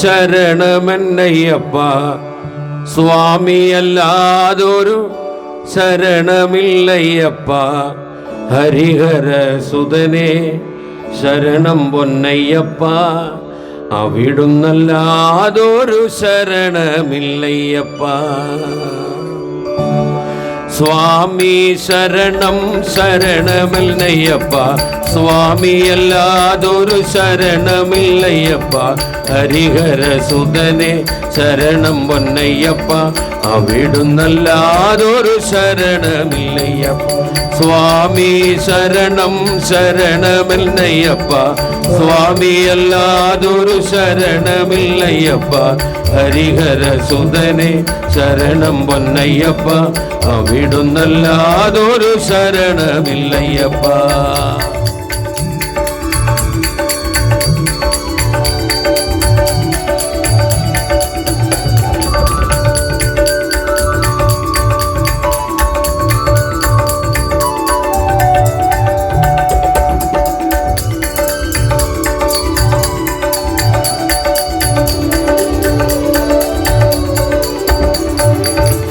ശരണമെന്നയ്യപ്പ സ്വാമിയല്ലാതൊരു ശരണമില്ലയ്യപ്പ. ഹരിഹര സുതനെ ശരണം പൊന്നയ്യപ്പ അവിടുന്നല്ലാതൊരു ശരണമില്ലയ്യപ്പ. സ്വാമി ശരണം ശരണമില്ലയ്യപ്പ. സ്വാമിയല്ലാതൊരു ശരണമില്ലയ്യപ്പ. ഹരിഹര സുതനെ ശരണം പൊന്നയ്യപ്പ. അവിടുന്നല്ലാതൊരു ശരണമില്ലയ്യപ്പ. സ്വാമി ശരണം ശരണമില്ലയ്യപ്പ. സ്വാമി അല്ലാതൊരു ശരണമില്ലയ്യപ്പ. ഹരിഹര സുതനെ ശരണം പൊന്നയ്യപ്പ. അവിടുന്നല്ലാതൊരു ശരണമില്ലയ്യപ്പ.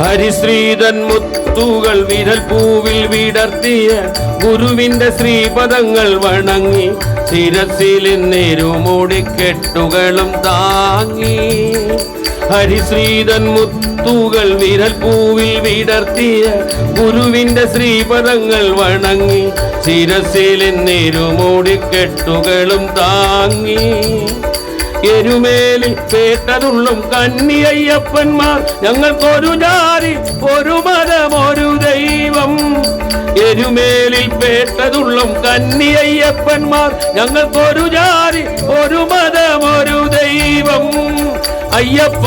ഹരിശ്രീതൻ മുത്തുകൾ വിരൽ പൂവിൽ വിടർത്തിയ ഗുരുവിന്റെ ശ്രീപദങ്ങൾ വണങ്ങി ശിരസിൽ നെരുമൂടിക്കെട്ടുകളും താങ്ങി. ഹരിശ്രീതൻ മുത്തുകൾ വിരൽ പൂവിൽ വിടർത്തിയ ഗുരുവിന്റെ ശ്രീപദങ്ങൾ വണങ്ങി ശിരസിൽ നെരുമൂടിക്കെട്ടുകളും താങ്ങി. എരുമേലി പേട്ടതുള്ളും കന്നിയയ്യപ്പന്മാർ ഞങ്ങൾക്കൊരു ജാതി ഒരു മതം ഒരു ദൈവം. എരുമേലിൽ പേട്ടതുള്ളും കന്നിയയ്യപ്പന്മാർ ഞങ്ങൾക്കൊരു ജാതി ഒരു മതം ഒരു ദൈവം. അയ്യപ്പ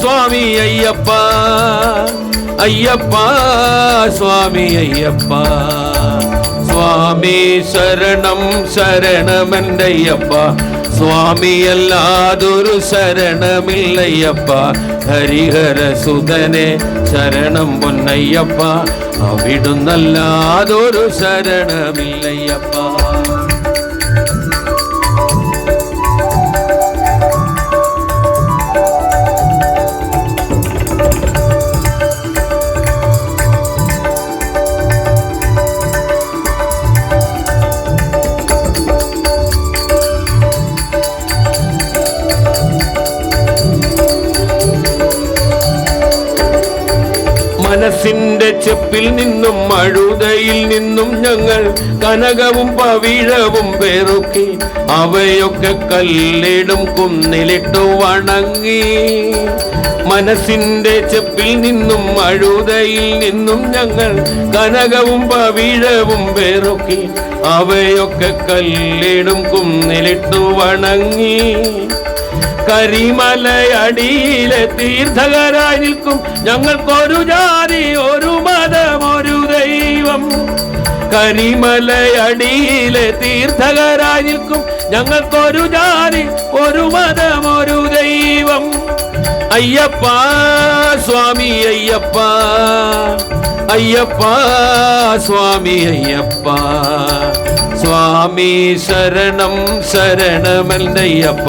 സ്വാമി അയ്യപ്പ അയ്യപ്പ സ്വാമി അയ്യപ്പ. സ്വാമി ശരണം ശരണമെന്തയ്യപ്പ സ്വാമിയല്ലാതൊരു ശരണമില്ലയ്യപ്പ. ഹരിഹര സുതനെ ശരണം പൊന്നയ്യപ്പ. അവിടുന്നല്ലാതൊരു ശരണമില്ലയ്യപ്പ. മനസ്സിന്റെ ചെപ്പിൽ നിന്നും അഴുതയിൽ നിന്നും ഞങ്ങൾ കനകവും പവിഴവും പേറുക്കി അവയൊക്കെ കല്ലിടും കുന്നിലിട്ടു വണങ്ങി. മനസ്സിന്റെ ചെപ്പിൽ നിന്നും അഴുതയിൽ നിന്നും ഞങ്ങൾ കനകവും പവിഴവും പേറുക്കി അവയൊക്കെ കല്ലിടും കുന്നിലിട്ടു വണങ്ങി. കരിമലയടിയിലെ തീർത്ഥകരായി നിൽക്കും. ഞങ്ങൾക്കൊരു ജാതി ഒരു മതം ഒരു ദൈവം. കരിമലയടിയിലെ തീർത്ഥകരായി നിൽക്കും. ഞങ്ങൾക്കൊരു ജാതി ഒരു മതം ഒരു ദൈവം. അയ്യപ്പ സ്വാമി അയ്യപ്പ. അയ്യപ്പ സ്വാമി അയ്യപ്പ. സ്വാമി ശരണം ശരണമല്ലയ്യപ്പ.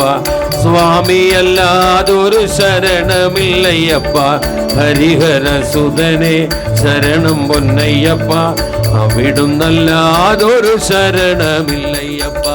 സ്വാമി അല്ലാതൊരു ശരണമില്ലയ്യപ്പ. ഹരിഹര സുതനെ ശരണം പൊന്നയ്യപ്പ. അവിടുന്നല്ലാതൊരു ശരണമില്ലയ്യപ്പ.